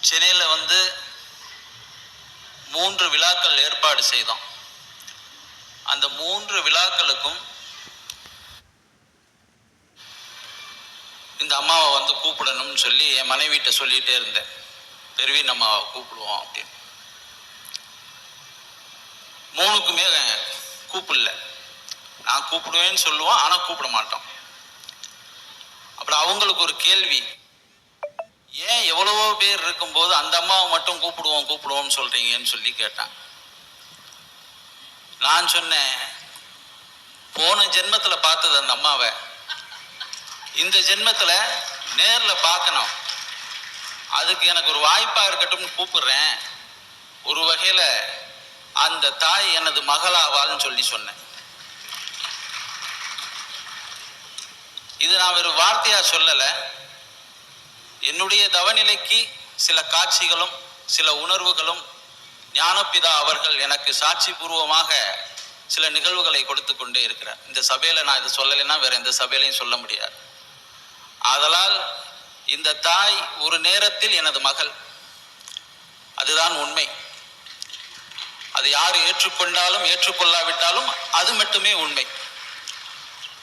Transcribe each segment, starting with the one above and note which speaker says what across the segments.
Speaker 1: சென்னையில் வந்து மூன்று விழாக்கள் ஏற்பாடு செய்தோம். அந்த மூன்று விழாக்களுக்கும் இந்த அம்மாவை வந்து கூப்பிடணும்னு சொல்லி என் மனைவிட்ட சொல்லிகிட்டே இருந்தேன். பெருவின் அம்மாவை கூப்பிடுவோம் அப்படின்னு. மூணுக்குமே கூப்பிடல. நான் கூப்பிடுவேன்னு சொல்லுவோம் ஆனால் கூப்பிட மாட்டோம். அப்புறம் அவங்களுக்கு ஒரு கேள்வி எவ்வளவோ பேர் இருக்கும்போது அந்த அம்மாவை மட்டும் கூப்பிடுவோம் கூப்பிடுவோம்னு சொல்றீங்கன்னு சொல்லி கேட்டான். நான் சொன்னேன் போன ஜென்மத்துல பார்த்தது அந்த அம்மாவை. இந்த ஜென்மத்துல நேர்ல பார்க்கணும். அதுக்கு எனக்கு ஒரு வாய்ப்பா இருக்கட்டும்னு கூப்பிடுறேன். ஒரு வகையில அந்த தாய் எனது மகளாவாள்னு சொல்லி சொன்னேன். இது நான் ஒரு வார்த்தையா சொல்லலை. என்னுடைய தவநிலைக்கு சில காட்சிகளும் சில உணர்வுகளும் ஞானப்பிதா அவர்கள் எனக்கு சாட்சி பூர்வமாக சில நிகழ்வுகளை கொடுத்து கொண்டே இருக்கிறார். இந்த சபையில நான் இதை சொல்லலைன்னா வேற எந்த சபையிலையும் சொல்ல முடியாது. ஆதலால் இந்த தாய் ஒரு நேரத்தில் எனது மகள். அதுதான் உண்மை. அது யார் ஏற்றுக்கொண்டாலும் ஏற்றுக்கொள்ளாவிட்டாலும் அது மட்டுமே உண்மை.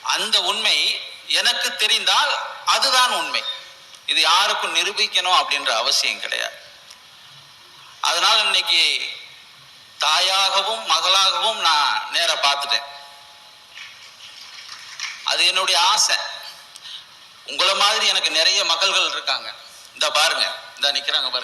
Speaker 1: அந்த உண்மை எனக்கு தெரிந்தால் அதுதான் உண்மை. இது யாருக்கும் நிரூபிக்கணும் அப்படின்ற அவசியம் கிடையாது. அதனால இன்னைக்கு தாயாகவும் மகளாகவும் நான் நேர பார்த்துட்டேன். அது என்னுடைய ஆசை. உங்களை மாதிரி எனக்கு நிறைய மகள்கள் இருக்காங்க. இந்த பாருங்க. இந்த நிக்கிறாங்க பாருங்க.